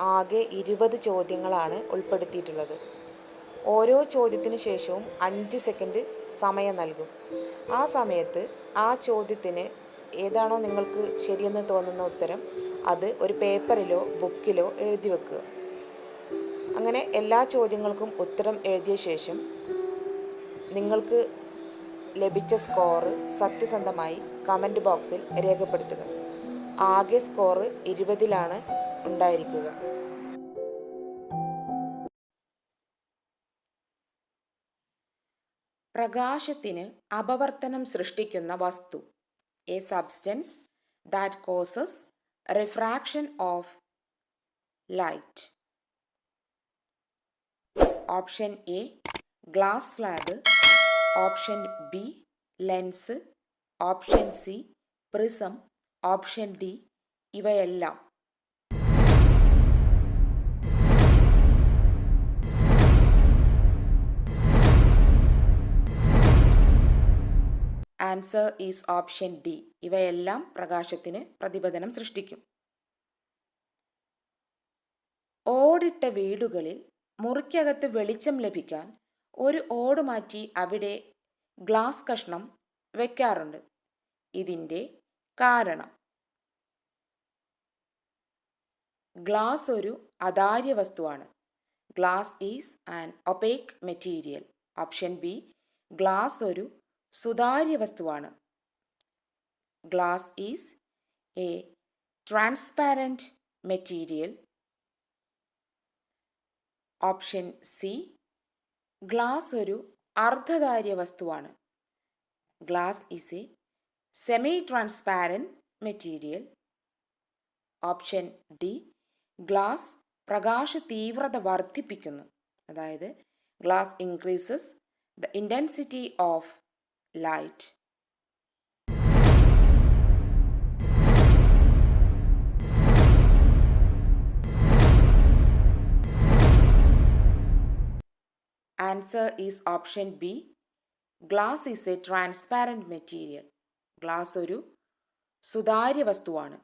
ആകെ ഇരുപത് ചോദ്യങ്ങളാണ് ഉൾപ്പെടുത്തിയിട്ടുള്ളത്. ഓരോ ചോദ്യത്തിനു ശേഷവും അഞ്ച് സെക്കൻഡ് സമയം നൽകും. ആ സമയത്ത് ആ ചോദ്യത്തിന് ഏതാണോ നിങ്ങൾക്ക് ശരിയെന്ന് തോന്നുന്ന ഉത്തരം അത് ഒരു പേപ്പറിലോ ബുക്കിലോ എഴുതി വെക്കുക. അങ്ങനെ എല്ലാ ചോദ്യങ്ങൾക്കും ഉത്തരം എഴുതിയ ശേഷം നിങ്ങൾക്ക് ലഭിച്ച സ്കോർ സത്യസന്ധമായി കമന്റ് ബോക്സിൽ രേഖപ്പെടുത്തുക. ആകെ സ്കോർ ഇരുപതിലാണ് ഉണ്ടായിരിക്കുക. പ്രകാശത്തിന് അപവർത്തനം സൃഷ്ടിക്കുന്ന വസ്തു. A substance that causes refraction of light option A glass slab option B lens option C prism option D ഇവയെല്ലാം. Answer is option D. ഇവയെല്ലാം പ്രകാശത്തിന് പ്രതിപതനം സൃഷ്ടിക്കും. ഓടിട്ട വീടുകളിൽ മുറിക്കകത്ത് വെളിച്ചം ലഭിക്കാൻ ഒരു ഓട് മാറ്റി അവിടെ ഗ്ലാസ് കഷ്ണം വെക്കാറുണ്ട്. ഇതിന്റെ കാരണം. ഗ്ലാസ് ഒരു അതാര്യ വസ്തുവാണ്. Glass is an opaque material. Option B glass ഒരു സുതാര്യ വസ്തുവാണ് glass is a transparent material. Option C glass ഒരു അർദ്ധധാര്യ വസ്തുവാണ് glass is a semi transparent material. Option D glass പ്രകാശ തീവ്രത വർദ്ധിപ്പിക്കുന്നു. അതായത് glass increases the intensity of light answer is option B glass is a transparent material glass ഒരു സുതാര്യ വസ്തുവാണ്.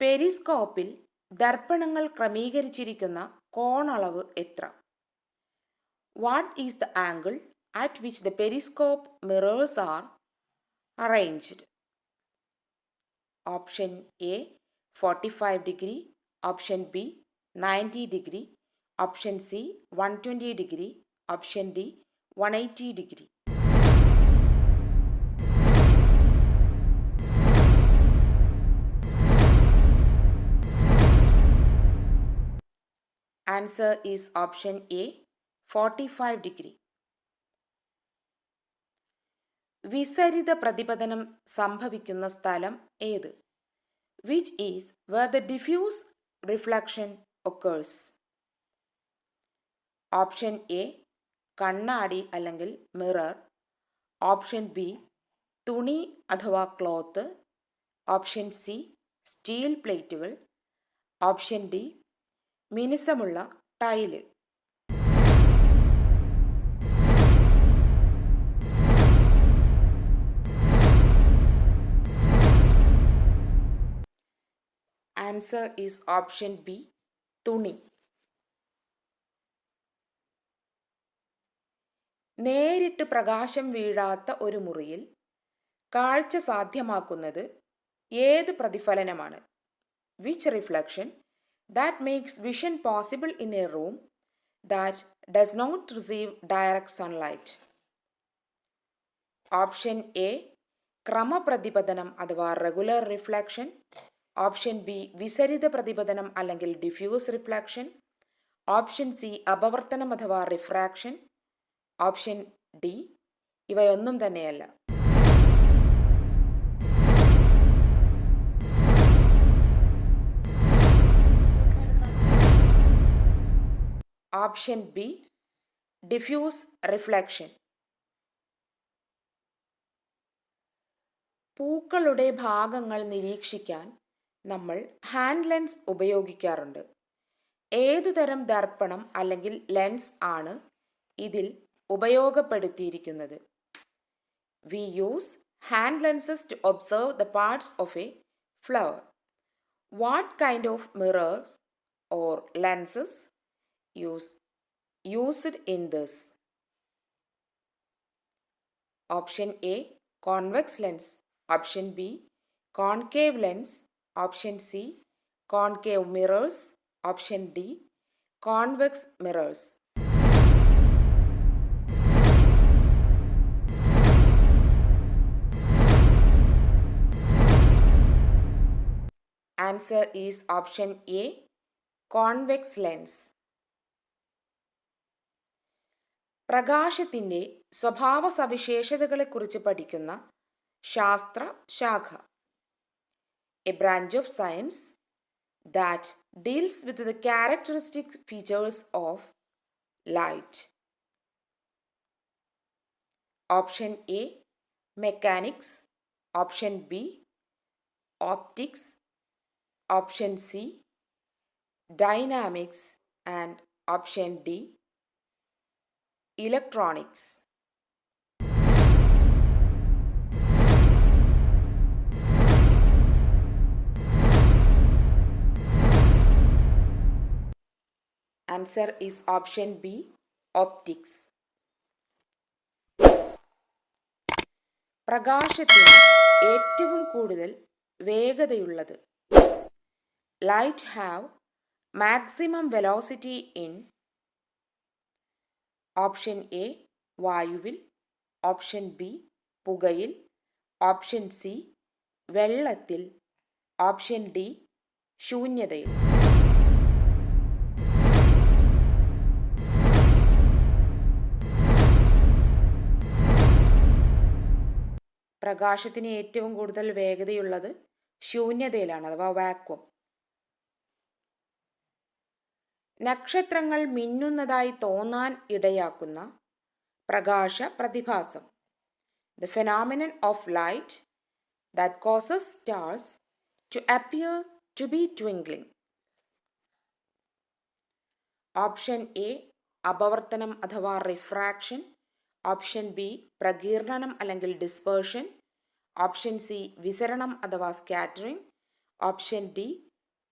പെരിസ്കോപ്പിൽ ദർപ്പണങ്ങൾ ക്രമീകരിച്ചിരിക്കുന്ന കോണളവ് എത്ര? What is the angle at which the periscope mirrors are arranged? Option A 45 degree, option B 90 degree, option C 120 degree, option D 180 degree. Answer is option A is option A forty five degree വിസരിത പ്രതിപതനം സംഭവിക്കുന്ന സ്ഥലം ഏത്? Which is where the diffuse reflection occurs option A കണ്ണാടി അല്ലെങ്കിൽ mirror option B തുണി അഥവാ cloth option C steel പ്ലേറ്റുകൾ option D മിനുസമുള്ള tile answer is option B തുണി. നേരിട്ട് പ്രകാശം വീഴാത്ത ഒരു മുറിയിൽ കാഴ്ച സാധ്യമാക്കുന്നത് ഏത് പ്രതിഫലനമാണ്? Which reflection that makes vision possible in a room that does not receive direct sunlight option A ക്രമപ്രതിപതനം അഥവാ റെഗുലർ റിഫ്ലക്ഷൻ ഓപ്ഷൻ ബി വിസരിത പ്രതിപതനം അല്ലെങ്കിൽ ഡിഫ്യൂസ് റിഫ്ലാക്ഷൻ ഓപ്ഷൻ സി അപവർത്തനം അഥവാ റിഫ്രാക്ഷൻ ഓപ്ഷൻ ഡി ഇവയൊന്നും തന്നെയല്ല. ഓപ്ഷൻ ബി ഡിഫ്യൂസ് റിഫ്ലക്ഷൻ പൂക്കളുടെ ഭാഗങ്ങൾ നിരീക്ഷിക്കാൻ നമ്മൾ ഹാൻഡ് ലെൻസ് ഉപയോഗിക്കാറുണ്ട്. ഏതു തരം ദർപ്പണം അല്ലെങ്കിൽ ലെൻസ് ആണ് ഇതിൽ ഉപയോഗപ്പെടുത്തിയിരിക്കുന്നത്? We use hand lenses to observe the parts of a flower what kind of mirrors or lenses use used in this option A convex lens option B concave lens option C concave mirrors option D convex mirrors answer is option A convex lens പ്രകാശത്തിന്റെ സ്വഭാവ സവിശേഷതകളെക്കുറിച്ച് പഠിക്കുന്ന ശാസ്ത്ര ശാഖ a branch of science that deals with the characteristic features of light. Option A Mechanics, Option B Optics, Option C Dynamics, and Option D Electronics. Answer is option B optics പ്രകാശത്തിന് ഏറ്റവും കൂടുതൽ വേഗതയുള്ളത്. Light have maximum velocity in option A വായുവിൽ. Option B പുകയിൽ. Option C വെള്ളത്തിൽ. Option D ശൂന്യതയിൽ. പ്രകാശത്തിന് ഏറ്റവും കൂടുതൽ വേഗതയുള്ളത് ശൂന്യതയിലാണ് അഥവാ വാക്വം നക്ഷത്രങ്ങൾ മിന്നുന്നതായി തോന്നാൻ ഇടയാക്കുന്ന പ്രകാശ പ്രതിഭാസം. The phenomenon of light that causes stars to appear to be twinkling option A അപവർത്തനം അഥവാ റിഫ്രാക്ഷൻ ഓപ്ഷൻ ബി പ്രകീർണനം അല്ലെങ്കിൽ ഡിസ്പേർഷൻ. ഓപ്ഷൻ സി വിസരണം അഥവാ സ്കാറ്ററിംഗ്. ഓപ്ഷൻ ഡി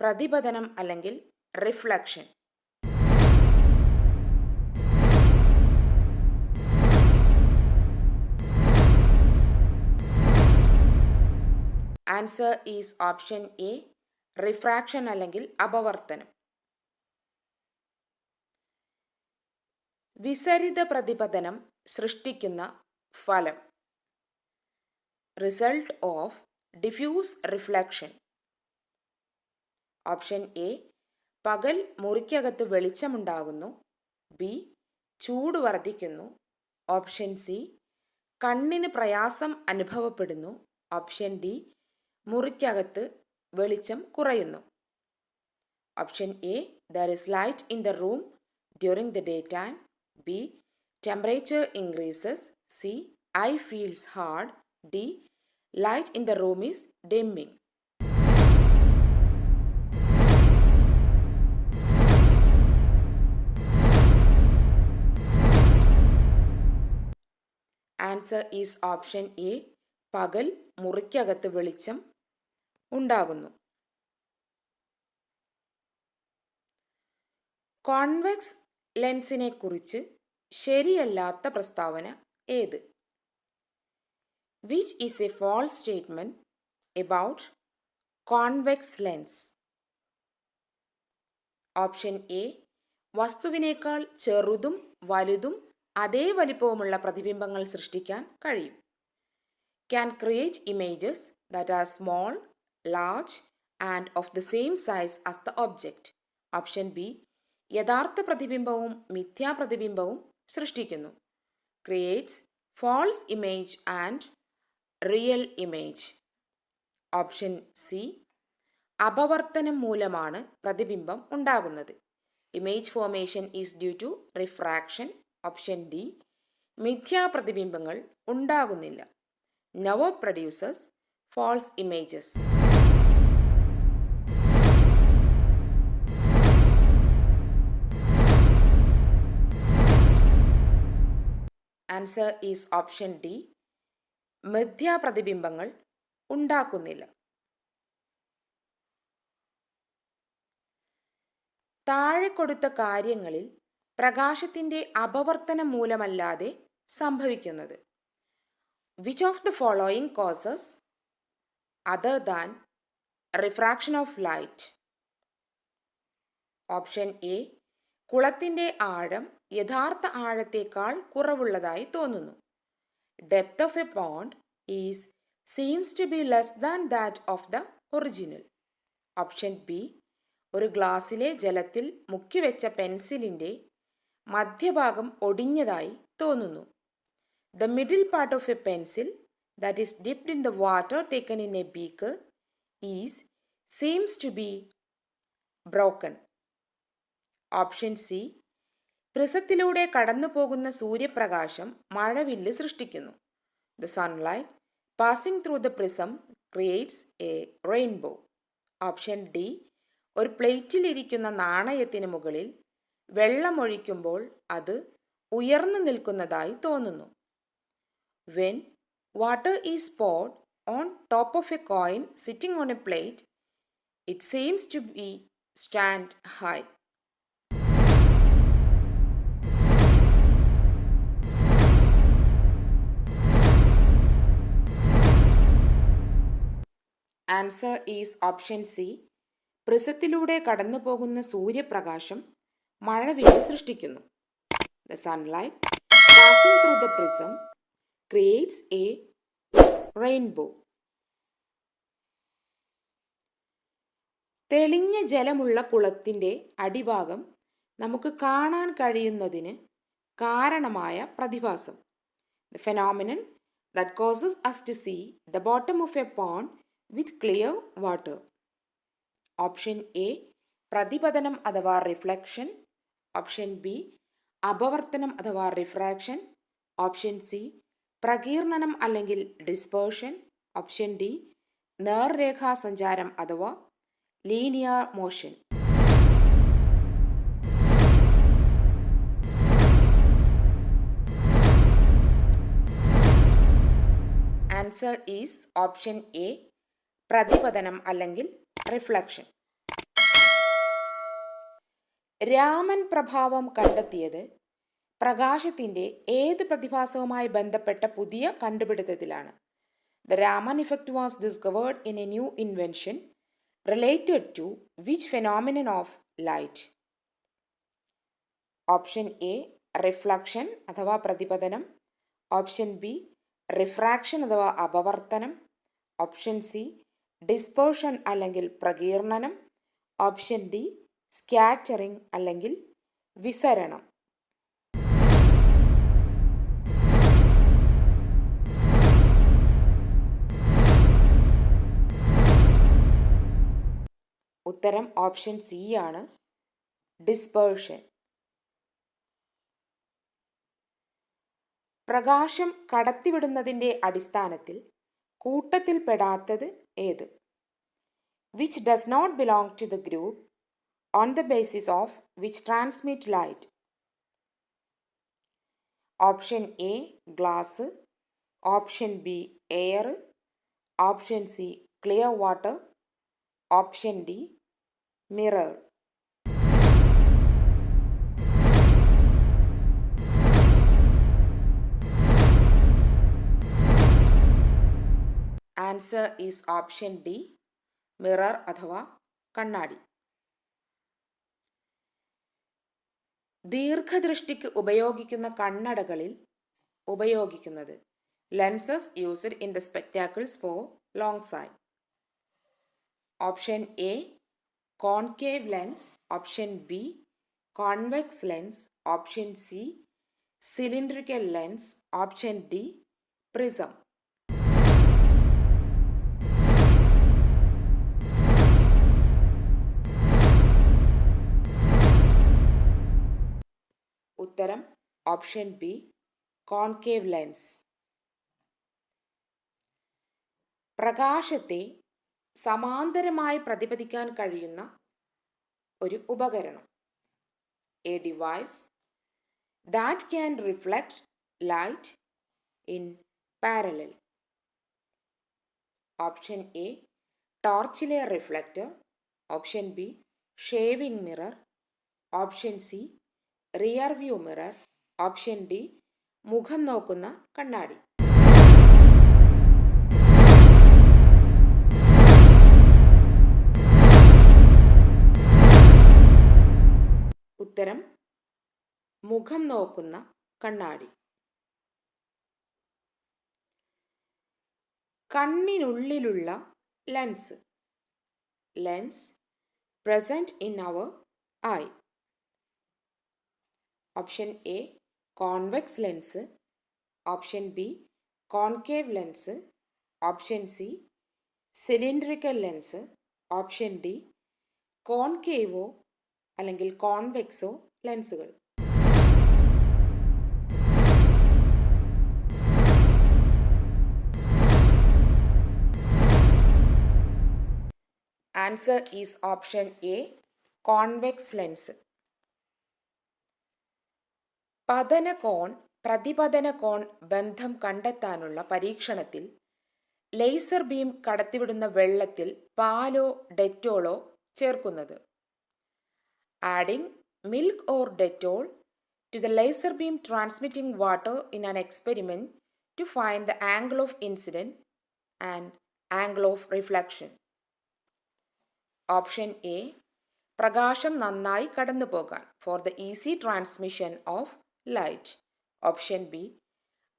പ്രതിപതനം അല്ലെങ്കിൽ reflection. Answer is option A refraction അല്ലെങ്കിൽ അപവർത്തനം. വിസരിത പ്രതിപതനം സൃഷ്ടിക്കുന്ന ഫലം. Result of diffuse reflection. Option A പകൽ മുറിക്കകത്ത് വെളിച്ചമുണ്ടാകുന്നു. ബി ചൂട് വർദ്ധിക്കുന്നു. ഓപ്ഷൻ സി കണ്ണിന് പ്രയാസം അനുഭവപ്പെടുന്നു. ഓപ്ഷൻ ഡി മുറിക്കകത്ത് വെളിച്ചം കുറയുന്നു. Option A there is light in the room during the day time B temperature increases c eye feels hard d light in the room is dimming answer is option A പകൽ മുറിക്കകത്ത് വെളിച്ചം ഉണ്ടാകുന്നു convex ലെൻസിനെ കുറിച്ച് ശരിയല്ലാത്ത പ്രസ്താവന ഏത്? Which is a false statement about convex lens option A വസ്തുവിനേക്കാൾ ചെറുതും വലുതും അതേ വലിപ്പവുമുള്ള പ്രതിബിംബങ്ങൾ സൃഷ്ടിക്കാൻ കഴിയും. Can create images that are small large and of the same size as the object option B യഥാർത്ഥ പ്രതിബിംബവും മിഥ്യാപ്രതിബിംബവും സൃഷ്ടിക്കുന്നു. Creates false image and real image option C അപവർത്തനം മൂലമാണ് പ്രതിബിംബം ഉണ്ടാകുന്നത്. Image formation is due to refraction option D മിഥ്യാപ്രതിബിംബങ്ങൾ ഉണ്ടാകുന്നില്ല. No produces false images answer is option D. മിഥ്യാപ്രതിബിംബങ്ങൾ ഉണ്ടാക്കുന്നില്ല. താഴെ കൊടുത്ത കാര്യങ്ങളിൽ പ്രകാശത്തിന്റെ അപവർത്തനം മൂലമല്ലാതെ സംഭവിക്കുന്നത്. Which of the following causes other than refraction of light option A കുളത്തിന്റെ ആഴം യഥാർത്ഥ ആഴത്തേക്കാൾ കുറവുള്ളതായി തോന്നുന്നു. Depth of a pond is seems to be less than that of the original option B ഒരു ഗ്ലാസ്സിലെ ജലത്തിൽ മുക്കിവെച്ച പെൻസിലിന്റെ മധ്യഭാഗം ഒടിഞ്ഞതായി തോന്നുന്നു. The middle part of a pencil that is dipped in the water taken in a beak is seems to be broken option C പ്രിസത്തിലൂടെ കടന്നു പോകുന്ന സൂര്യപ്രകാശം മഴവില്ല് സൃഷ്ടിക്കുന്നു. The sunlight passing through the prism creates a rainbow. Option D ഒരു പ്ലേറ്റിലിരിക്കുന്ന നാണയത്തിന് മുകളിൽ വെള്ളമൊഴിക്കുമ്പോൾ അത് ഉയർന്നു നിൽക്കുന്നതായി തോന്നുന്നു. When water is poured on top of a coin sitting on a plate it seems to be stand high answer is option C. പ്രിസത്തിലൂടെ കടന്നു പോകുന്ന സൂര്യപ്രകാശം മഴവില്ല് സൃഷ്ടിക്കുന്നു. The sunlight creates a rainbow. തെളിഞ്ഞ ജലമുള്ള കുളത്തിന്റെ അടിഭാഗം നമുക്ക് കാണാൻ കഴിയുന്നതിന് കാരണമായ പ്രതിഭാസം. The phenomenon that causes us to see the bottom of a pond with clear water option A പ്രതിപതനം അഥവാ റിഫ്ലക്ഷൻ ഓപ്ഷൻ ബി അപവർത്തനം അഥവാ റിഫ്രാക്ഷൻ ഓപ്ഷൻ സി പ്രകീർണനം അല്ലെങ്കിൽ ഡിസ്പേർഷൻ ഓപ്ഷൻ ഡി നേർരേഖാ സഞ്ചാരം അഥവാ linear motion answer is option A പ്രതിപതനം അല്ലെങ്കിൽ reflection. Raman പ്രഭാവം കണ്ടെത്തിയത് പ്രകാശത്തിന്റെ ഏത് പ്രതിഭാസവുമായി ബന്ധപ്പെട്ട പുതിയ കണ്ടുപിടുത്തത്തിലാണ്. The Raman effect was discovered in a new invention related to which phenomenon of light option A reflection അഥവാ പ്രതിപതനം ഓപ്ഷൻ ബി റിഫ്രാക്ഷൻ അഥവാ അപവർത്തനം. ഓപ്ഷൻ സി ഡിസ്പേർഷൻ അല്ലെങ്കിൽ പ്രകീർണനം ഓപ്ഷൻ ഡി സ്കാറ്ററിംഗ് അല്ലെങ്കിൽ വിസരണം. ഉത്തരം ഓപ്ഷൻ സി ആണ് ഡിസ്പേർഷൻ. പ്രകാശം കടത്തിവിടുന്നതിന്റെ അടിസ്ഥാനത്തിൽ കൂട്ടത്തിൽപ്പെടാത്തത് ഏത്? Which does not belong to the group on the basis of which transmit light option A glass option B air option C clear water option D mirror answer is option D mirror അഥവാ കണ്ണാടി. ദീർഘദൃഷ്ടിക്ക് ഉപയോഗിക്കുന്ന കണ്ണടകളിൽ ഉപയോഗിക്കുന്നത്. Lenses used in the spectacles for long sight option A concave lens option B convex lens option C cylindrical lens option D prism ഉത്തരം option B concave lens. പ്രകാശത്തെ സമാന്തരമായി പ്രതിപദിക്കാൻ കഴിയുന്ന ഒരു ഉപകരണം. A device that can reflect light in parallel option A ടോർച്ചിലെ reflector option B shaving mirror option C rear view mirror option D മുഖം നോക്കുന്ന കണ്ണാടി. ഉത്തരം മുഖം നോക്കുന്ന കണ്ണാടി. കണ്ണിനുള്ളിലുള്ള lens lens present in our eye option A convex lens. Option B concave lens. Option C cylindrical lens. Option D കോൺകേവോ അല്ലെങ്കിൽ കോൺവെക്സോ ലെൻസുകൾ. Answer is option A convex lens. പതന കോൺ പ്രതിപതന കോൺ ബന്ധം കണ്ടെത്താനുള്ള പരീക്ഷണത്തിൽ ലേസർ ബീം കടത്തിവിടുന്ന വെള്ളത്തിൽ പാലോ ഡെറ്റോളോ ചേർക്കുന്നത്. Adding milk or Dettol to the laser beam transmitting water in an experiment to find the angle of incident and angle of reflection option A പ്രകാശം നന്നായി കടന്നു പോകാൻ for the easy transmission of light. Option B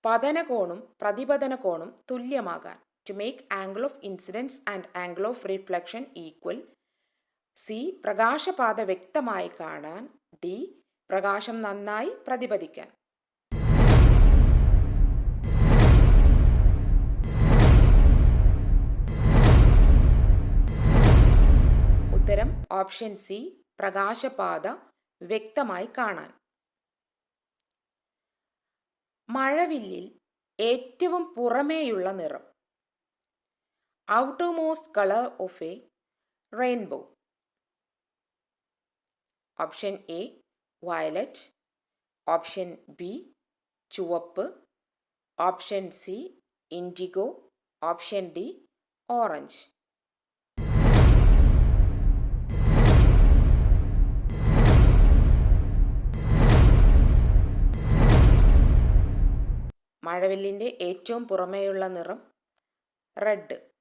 പതനകോണും പ്രതിപതന കോണും തുല്യമാകാൻ. To make angle of incidence and angle of reflection equal C പ്രകാശപാത വ്യക്തമായി കാണാൻ. D പ്രകാശം നന്നായി പ്രതിപതിക്കാൻ. ഉത്തരം ഓപ്ഷൻ സി പ്രകാശപാത വ്യക്തമായി കാണാൻ. മഴവില്ലിൽ ഏറ്റവും പുറമേയുള്ള നിറം. Outermost colour of a rainbow option A violet option B ചുവപ്പ്. Option C indigo option D orange മഴവില്ലിന്റെ ഏറ്റവും പുറമേയുള്ള നിറം റെഡ്.